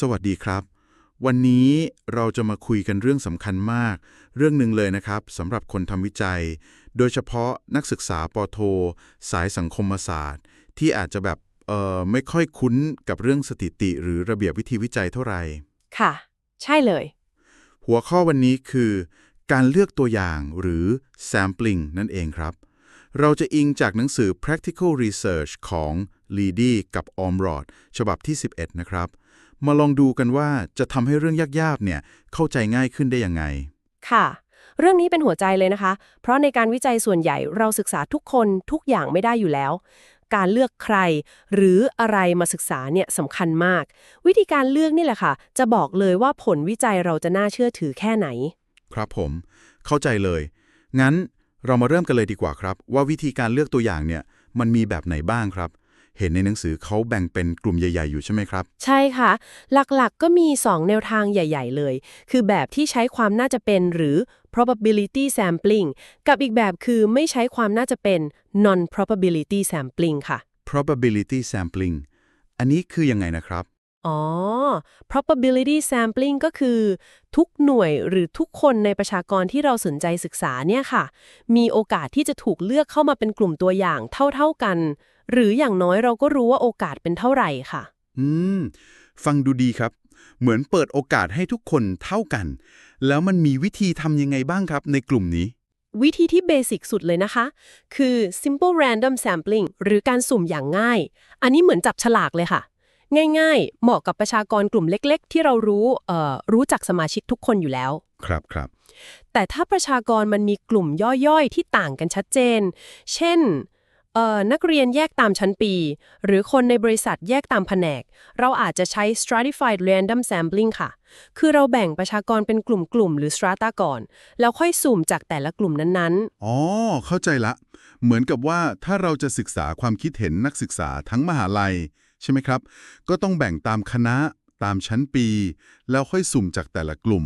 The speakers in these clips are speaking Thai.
สวัสดีครับ วันนี้เราจะมาคุยกันเรื่องสำคัญมาก เรื่องหนึ่งเลยนะครับสำหรับคนทำวิจัย โดยเฉพาะนักศึกษาปอโท สายสังคมศาสตร์ ที่อาจจะแบบเอ่อไม่ค่อยคุ้นกับเรื่องสถิติหรือระเบียบวิธีวิจัยเท่าไหร่ ค่ะ ใช่เลย หัวข้อวันนี้คือ การเลือกตัวอย่างหรือ sampling นั่นเองครับ เราจะอิงจากหนังสือ practical research ของ Leedy กับ Omrod ฉบับที่ 11 นะครับ มาลองดูกันว่าจะทำให้เรื่องยากๆเนี่ยเข้าใจง่ายขึ้นได้ยังไง ค่ะ เรื่องนี้เป็นหัวใจเลยนะคะ เพราะในการวิจัยส่วนใหญ่เราศึกษาทุกคนทุกอย่างไม่ได้อยู่แล้ว การเลือกใคร หรืออะไรมาศึกษาเนี่ยสำคัญมาก วิธีการเลือกนี่แหละค่ะ จะบอกเลยว่าผลวิจัยเราจะน่าเชื่อถือแค่ไหน ครับผม เข้าใจเลย งั้นเรามาเริ่มกันเลยดีกว่าครับ ว่าวิธีการเลือกตัวอย่างเนี่ยมันมีแบบไหนบ้างครับ เห็นในหนังสือเขาแบ่งเป็นกลุ่มใหญ่ ๆ อยู่ใช่ไหมครับ ใช่ค่ะ หลักๆก็มี 2 แนวทางใหญ่ ๆ เลย คือแบบที่ใช้ความน่าจะเป็นหรือ probability sampling กับอีกแบบคือไม่ใช้ความน่าจะเป็น non probability sampling ค่ะ probability sampling อันนี้คือยังไงนะครับ อ๋อ probability sampling ก็คือ ทุกหน่วยหรือทุกคนในประชากรที่เราสนใจศึกษาเนี่ยค่ะ มีโอกาสที่จะถูกเลือกเข้ามาเป็นกลุ่มตัวอย่างเท่าๆกัน หรืออย่างน้อยเราก็รู้ว่าโอกาสเป็นเท่าไหร่ค่ะ อืม ฟังดูดีครับ เหมือนเปิดโอกาสให้ทุกคนเท่ากัน แล้วมันมีวิธีทำยังไงบ้างครับในกลุ่มนี้ วิธีที่เบสิกสุดเลยนะคะ คือ simple random sampling หรือการสุ่มอย่างง่าย อันนี้เหมือนจับฉลากเลยค่ะ ง่ายๆ เหมาะกับประชากรกลุ่มเล็ก ๆ ที่เรารู้เอ่อรู้จักสมาชิกทุกคนอยู่แล้ว ครับครับ แต่ถ้าประชากรมันมีกลุ่มย่อยๆ ที่ต่างกันชัดเจน เช่น เอ่อนักเรียนแยกตามชั้นปี หรือคนในบริษัทแยกตามแผนก เราอาจจะใช้ stratified random sampling ค่ะ คือเราแบ่งประชากรเป็นกลุ่มๆ หรือ strata ก่อน แล้วค่อยสุ่มจากแต่ละกลุ่มนั้นๆ อ๋อ เข้าใจละ เหมือนกับว่าถ้าเราจะศึกษาความคิดเห็นนักศึกษาทั้งมหาลัย ใช่ไหมครับ ก็ต้องแบ่งตามคณะ ตามชั้นปี แล้วค่อยสุ่มจากแต่ละกลุ่ม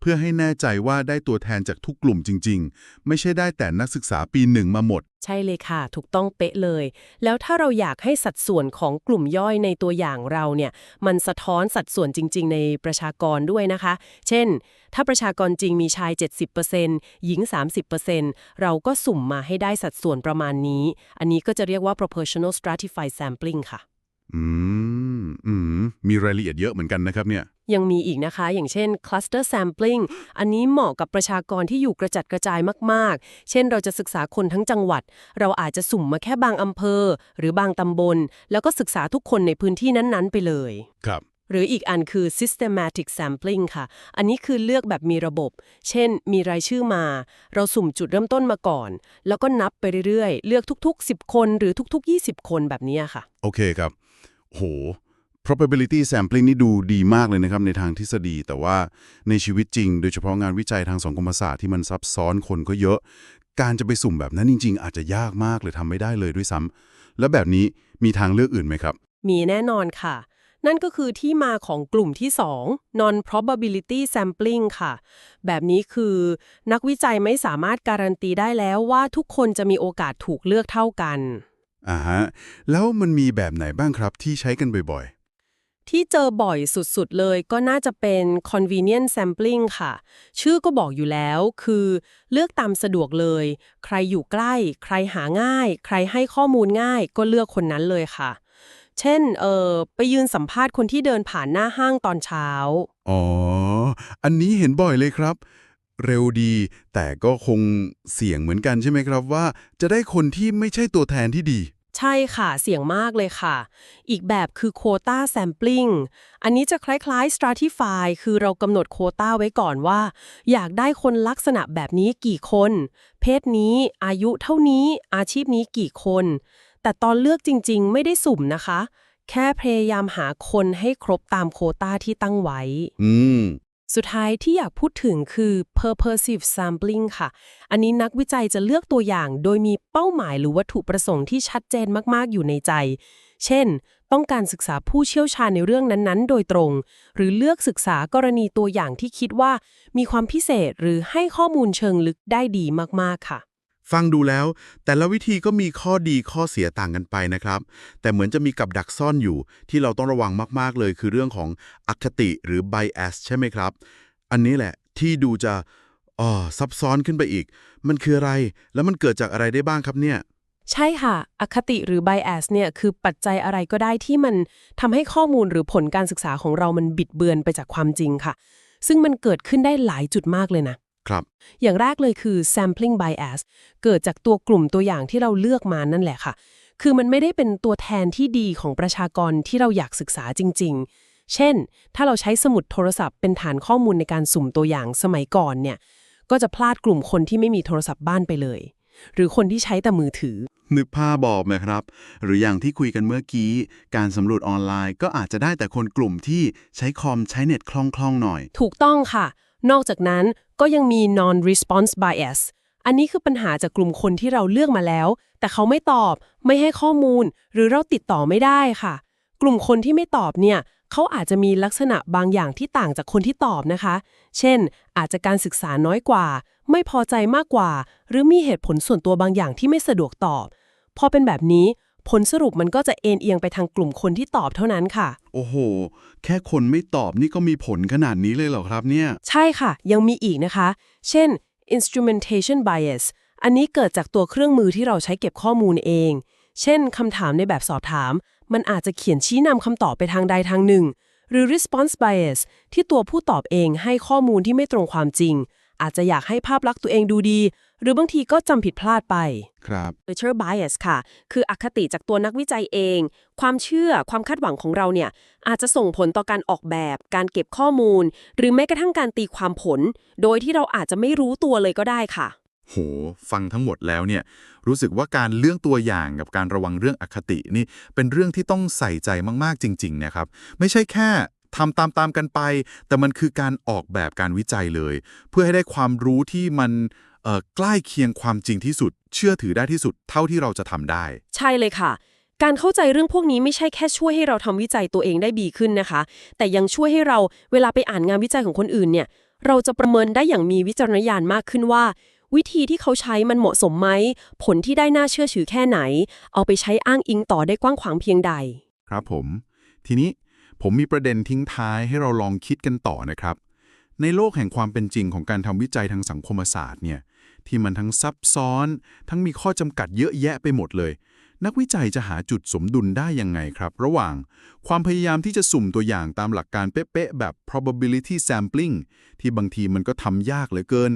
เพื่อให้แน่ใจว่าได้ตัวแทนจากทุกกลุ่มจริง ๆ ไม่ใช่ได้แต่นักศึกษาปีหนึ่งมาหมด ใช่เลยค่ะ ถูกต้องเป๊ะเลย แล้วถ้าเราอยากให้สัดส่วนของกลุ่มย่อยในตัวอย่างเราเนี่ยมันสะท้อนสัดส่วนจริง ๆ ในประชากรด้วยนะคะ เช่น ถ้าประชากรจริงมีชาย 70%หญิง 30%เราก็สุ่มมาให้ได้สัดส่วนประมาณนี้ อันนี้ก็จะเรียกว่า proportional stratified sampling ค่ะ อืมอืมมีรายละเอียดเยอะเหมือนกันนะครับเนี่ย ยังมีอีกนะคะ อย่างเช่น cluster sampling อันนี้เหมาะกับประชากรที่อยู่กระจัดกระจายมาก ๆ เช่นเราจะศึกษาคนทั้งจังหวัด เราอาจจะสุ่มมาแค่บางอำเภอ หรือบางตำบล แล้วก็ศึกษาทุกคนในพื้นที่นั้น ๆ ไปเลย ครับ หรืออีกอันคือ systematic sampling ค่ะ อันนี้คือเลือกแบบมีระบบ เช่น มีรายชื่อมา เราสุ่มจุดเริ่มต้นมาก่อน แล้วก็นับไปเรื่อย ๆ เลือกทุก ๆ 10 คนหรือทุก ๆ 20 คนแบบนี้ค่ะ โอเคครับ โห probability sampling นี่ดูดีมากเลยนะครับในทางทฤษฎี แต่ว่าในชีวิตจริง โดยเฉพาะงานวิจัยทางสังคมศาสตร์ที่มันซับซ้อนคนก็เยอะ การจะไปสุ่มแบบนั้นจริง ๆ อาจจะยากมากเลยทำไม่ได้เลยด้วยซ้ำแล้วแบบนี้มีทางเลือกอื่นไหมครับ มีแน่นอนค่ะ นั่นก็คือที่มาของกลุ่มที่ 2 non probability sampling ค่ะ แบบนี้คือนักวิจัยไม่สามารถการันตีได้แล้วว่าทุกคนจะมีโอกาสถูกเลือกเท่ากัน อ่าฮะ แล้วมันมีแบบไหนบ้างครับที่ใช้กันบ่อยที่เจอบ่อยสุดๆ เลยก็น่าจะเป็น convenient sampling ค่ะ ชื่อก็บอกอยู่แล้วคือเลือกตามสะดวกเลย ใครอยู่ใกล้ ใครหาง่าย ใครให้ข้อมูลง่าย ก็เลือกคนนั้นเลยค่ะ เช่น เออไปยืนสัมภาษณ์คนที่เดินผ่านหน้าห้างตอนเช้า ๆ อ๋อ อันนี้เห็นบ่อยเลยครับ เร็วดี แต่ก็คงเสี่ยงเหมือนกันใช่ไหมครับว่า จะได้คนที่ไม่ใช่ตัวแทนที่ดี ใช่ค่ะ เสี่ยงมากเลยค่ะ อีกแบบคือ quota sampling อันนี้จะคล้ายๆ stratify คือเรากำหนดโควต้าไว้ก่อนว่า อยากได้คนลักษณะแบบนี้กี่คน เพศนี้อายุเท่านี้อาชีพนี้กี่คน แต่ตอนเลือกจริง ๆ ไม่ได้สุ่มนะคะ แค่พยายามหาคนให้ครบตามโควต้าที่ตั้งไว้ อืม สุดท้ายที่อยากพูดถึงคือ purposive sampling ค่ะ อันนี้นักวิจัยจะเลือกตัวอย่างโดยมีเป้าหมายหรือวัตถุประสงค์ที่ชัดเจนมาก ๆ อยู่ในใจ เช่น ต้องการศึกษาผู้เชี่ยวชาญในเรื่องนั้น ๆ โดยตรง หรือเลือกศึกษากรณีตัวอย่างที่คิดว่า มีความพิเศษหรือให้ข้อมูลเชิงลึกได้ดีมาก ๆ ค่ะ ฟังดูแล้ว แต่ละวิธีก็มีข้อดีข้อเสียต่างกันไปนะครับ แต่เหมือนจะมีกับดักซ่อนอยู่ ที่เราต้องระวังมาก ๆ เลย คือเรื่องของอคติหรือ bias ใช่ไหมครับ อันนี้แหละที่ดูจะอ๋อซับซ้อนขึ้นไปอีก มันคืออะไร แล้วมันเกิดจากอะไรได้บ้างครับเนี่ย ใช่ค่ะ อคติหรือ bias เนี่ยคือปัจจัยอะไรก็ได้ที่มันทำให้ข้อมูลหรือผลการศึกษาของเรามันบิดเบือนไปจากความจริงค่ะ ซึ่งมันเกิดขึ้นได้หลายจุดมากเลยนะ ครับ อย่างแรกเลยคือ sampling bias เกิดจากตัวกลุ่มตัวอย่างที่เราเลือกมานั่นแหละค่ะ คือมันไม่ได้เป็นตัวแทนที่ดีของประชากรที่เราอยากศึกษาจริง ๆ เช่น ถ้าเราใช้สมุดโทรศัพท์เป็นฐานข้อมูลในการสุ่มตัวอย่างสมัยก่อนเนี่ย ก็จะพลาดกลุ่มคนที่ไม่มีโทรศัพท์บ้านไปเลย หรือคนที่ใช้แต่มือถือ นึกภาพบอกไหมครับ หรืออย่างที่คุยกันเมื่อกี้ การสำรวจออนไลน์ก็อาจจะได้แต่คนกลุ่มที่ใช้คอมใช้เน็ตคล่องๆหน่อย ถูกต้องค่ะ นอกจากนั้นก็ยังมี non-response bias อันนี้คือปัญหาจากกลุ่มคนที่เราเลือกมาแล้ว แต่เขาไม่ตอบ ไม่ให้ข้อมูล หรือเราติดต่อไม่ได้ค่ะ กลุ่มคนที่ไม่ตอบเนี่ยเขาอาจจะมีลักษณะบางอย่างที่ต่างจากคนที่ตอบนะคะ เช่น อาจจะการศึกษาน้อยกว่า ไม่พอใจมากกว่า หรือมีเหตุผลส่วนตัวบางอย่างที่ไม่สะดวกตอบ พอเป็นแบบนี้ ผลสรุปมันก็จะเอ็นเอียงไปทางกลุ่มคนที่ตอบเท่านั้นค่ะ โอ้โห แค่คนไม่ตอบนี่ก็มีผลขนาดนี้เลยเหรอครับเนี่ย ใช่ค่ะ ยังมีอีกนะคะ เช่น instrumentation bias อันนี้เกิดจากตัวเครื่องมือที่เราใช้เก็บข้อมูลเอง เช่นคำถามในแบบสอบถาม มันอาจจะเขียนชี้นำคำตอบไปทางใดทางหนึ่ง หรือ response bias ที่ตัวผู้ตอบเองให้ข้อมูลที่ไม่ตรงความจริง อาจจะอยากให้ภาพลักษณ์ตัวเองดูดี หรือบางทีก็จำผิดพลาดไป ครับ culture bias ค่ะ คืออคติจากตัวนักวิจัยเอง ความเชื่อความคาดหวังของเราเนี่ย อาจจะส่งผลต่อการออกแบบ การเก็บข้อมูล หรือแม้กระทั่งการตีความผล โดยที่เราอาจจะไม่รู้ตัวเลยก็ได้ค่ะ โห ฟังทั้งหมดแล้วเนี่ย รู้สึกว่าการเลือกตัวอย่างกับการระวังเรื่องอคตินี่ เป็นเรื่องที่ต้องใส่ใจมากๆจริง ๆ นะครับ ไม่ใช่แค่ ทำตามๆกันไป แต่มันคือการออกแบบการวิจัยเลย เพื่อให้ได้ความรู้ที่มันเอ่อใกล้เคียงความจริงที่สุด เชื่อถือได้ที่สุดเท่าที่เราจะทำได้ ใช่เลยค่ะ การเข้าใจเรื่องพวกนี้ไม่ใช่แค่ช่วยให้เราทำวิจัยตัวเองได้ดีขึ้นนะคะ แต่ยังช่วยให้เราเวลาไปอ่านงานวิจัยของคนอื่นเนี่ย เราจะประเมินได้อย่างมีวิจารณญาณมากขึ้นว่า วิธีที่เขาใช้มันเหมาะสมไหม ผลที่ได้น่าเชื่อถือแค่ไหน เอาไปใช้อ้างอิงต่อได้กว้างขวางเพียงใด ครับผม ทีนี้ ผมมีประเด็นทิ้งท้ายให้เราลองคิดกันต่อนะครับ ในโลกแห่งความเป็นจริงของการทำวิจัยทางสังคมศาสตร์เนี่ยที่มันทั้งซับซ้อน ทั้งมีข้อจำกัดเยอะแยะไปหมดเลย นักวิจัยจะหาจุดสมดุลได้ยังไงครับ ระหว่างความพยายามที่จะสุ่มตัวอย่างตามหลักการเป๊ะๆแบบ probability sampling ที่บางทีมันก็ทำยากเหลือเกิน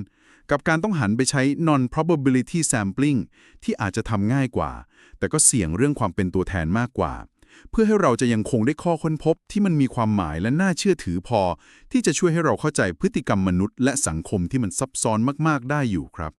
กับการต้องหันไปใช้ non probability sampling ที่อาจจะทำง่ายกว่า แต่ก็เสี่ยงเรื่องความเป็นตัวแทนมากกว่า เพื่อให้เราจะยังคงได้ข้อค้นพบที่มันมีความหมายและน่าเชื่อถือพอ ที่จะช่วยให้เราเข้าใจพฤติกรรมมนุษย์และสังคมที่มันซับซ้อนมาก ๆ ได้อยู่ครับ